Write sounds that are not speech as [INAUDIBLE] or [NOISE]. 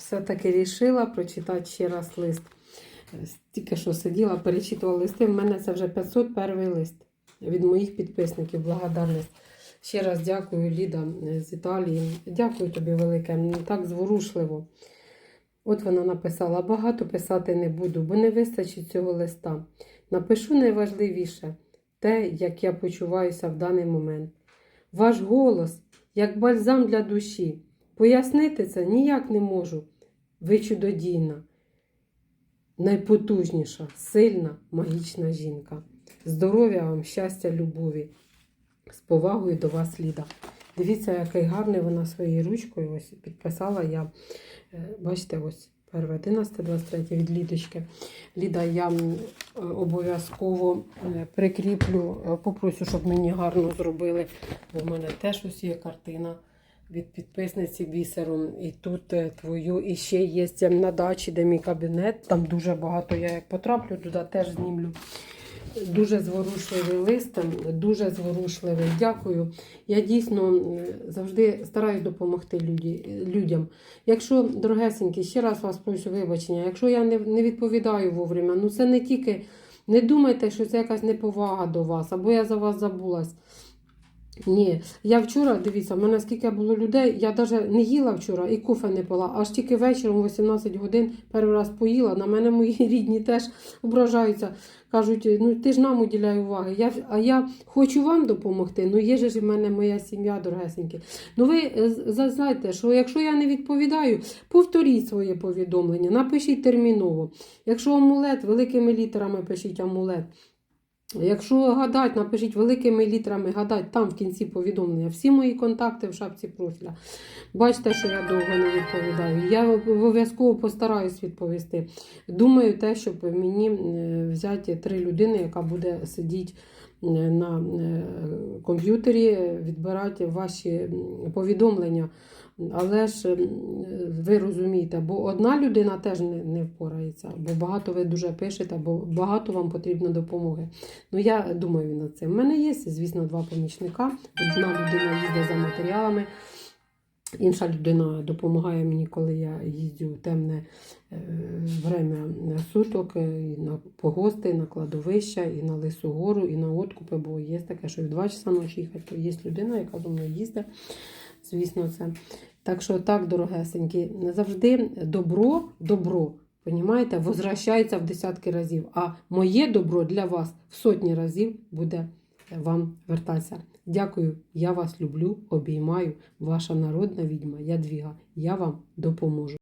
все-таки рішила прочитати ще раз лист. Тільки що сиділа, перечитувала листи. В мене це вже 501 лист від моїх підписників. Благодарність. Ще раз дякую, Ліда з Італії. Дякую тобі велике. Мені так зворушливо. От вона написала: багато писати не буду, бо не вистачить цього листа. Напишу найважливіше те, як я почуваюся в даний момент. Ваш голос, як бальзам для душі. Пояснити це ніяк не можу. Ви чудодійна, найпотужніша, сильна, магічна жінка. Здоров'я вам, щастя, любові. З повагою до вас, Ліда. Дивіться, який гарний вона своєю ручкою ось підписала я. Е, Бачите, ось 1, 11, 23 від Лідочки. Ліда, я е, обов'язково е, прикріплю, попрошу, щоб мені гарно зробили. Бо в мене теж ось є картина від підписниці бісером. І тут е, твою, і ще є на дачі, де мій кабінет. Там дуже багато. Я як потраплю туди, теж знімлю. Дуже зворушливий лист, дуже зворушливий. Дякую. Я дійсно е, завжди стараюсь допомогти людям. Якщо, дорогесенькі, ще раз вас прошу вибачення, якщо я не, не відповідаю вовремя, ну це не тільки. Не думайте, що це якась неповага до вас, або я за вас забулась. Ні, я вчора, дивіться, в мене скільки було людей, я навіть не їла вчора і кофе не пила, аж тільки вечором, 18 годин, перший раз поїла. На мене мої [LAUGHS] рідні теж ображаються. Кажуть, ну ти ж нам уділяй уваги. Я, а я хочу вам допомогти. Ну є ж в мене моя сім'я, дорогесенькі. Ну ви е, знаєте, що якщо я не відповідаю, повторіть своє повідомлення, напишіть терміново. Якщо амулет, великими літерами пишіть амулет. Якщо гадать, напишіть великими літерами гадать там в кінці повідомлення. Всі мої контакти в шапці профіля. Бачите, що я довго не відповідаю. Я обов'язково постараюсь відповісти. Думаю, те, щоб мені е, взяти три людини, яка буде сидіти на е, комп'ютері, е, відбирати ваші повідомлення. Але ж ви розумієте, бо одна людина теж не, не впорається, бо багато ви дуже пишете, бо багато вам потрібно допомоги. Ну я думаю над цим. У мене є, звісно, два помічника. Одна людина їздить за матеріалами. Інша людина допомагає мені, коли я їздю в темне е, время суток, е, і на погости, і на кладовища, і на Лису гору, і на откупи, бо є таке, що в 2 часа ночі їхати, то є людина, яка зі мною їздить. Звісно, це. Так що так, дорогесенькі, не завжди добро, добро, понімаєте, возвращається в десятки разів, а моє добро для вас в сотні разів буде вам вертатися. Дякую, я вас люблю, обіймаю. Ваша народна відьма Ядвіга. Я вам допоможу.